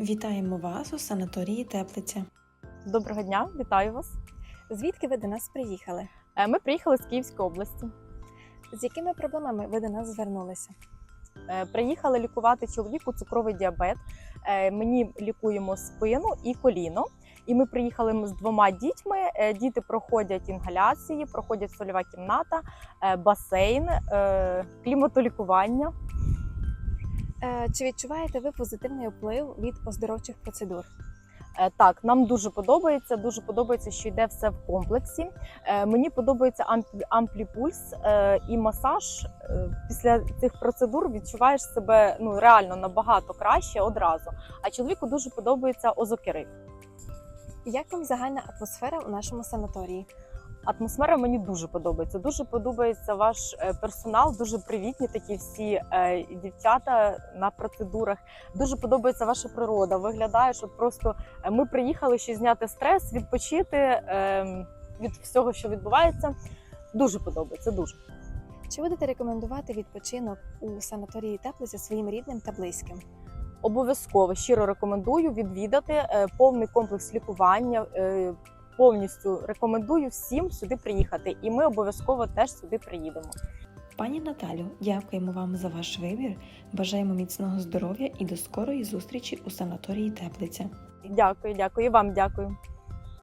Вітаємо вас у санаторії Теплиця. Доброго дня, вітаю вас. Звідки ви до нас приїхали? Е, Ми приїхали з Київської області. З якими проблемами ви до нас звернулися? Е, Приїхали лікувати чоловіку цукровий діабет. Е, Мені лікуємо спину і коліно. І ми приїхали з двома дітьми. Діти проходять інгаляції, проходять сольова кімната, басейн, кліматолікування. Е, Чи відчуваєте ви позитивний вплив від оздоровчих процедур? Е, Так, нам дуже подобається. Дуже подобається, що йде все в комплексі. Е, Мені подобається амплі- ампліпульс і масаж. Після цих процедур відчуваєш себе ну реально набагато краще одразу. А чоловіку дуже подобається озокерив. Як вам загальна атмосфера у нашому санаторії? Атмосфера мені дуже подобається. Дуже подобається ваш е, персонал, дуже привітні такі всі е, дівчата на процедурах. Дуже подобається ваша природа. Виглядає, що просто е, ми приїхали ще зняти стрес, відпочити е, від всього, що відбувається. Дуже подобається. Дуже Чи будете рекомендувати відпочинок у санаторії Теплиця своїм рідним та близьким? обов'язково щиро рекомендую відвідати повний комплекс лікування. Повністю рекомендую всім сюди приїхати, і ми обов'язково теж сюди приїдемо. Пані Наталю, дякуємо вам за ваш вибір. Бажаємо міцного здоров'я і до скорої зустрічі у санаторії Теплиця. Дякую, дякую і вам дякую.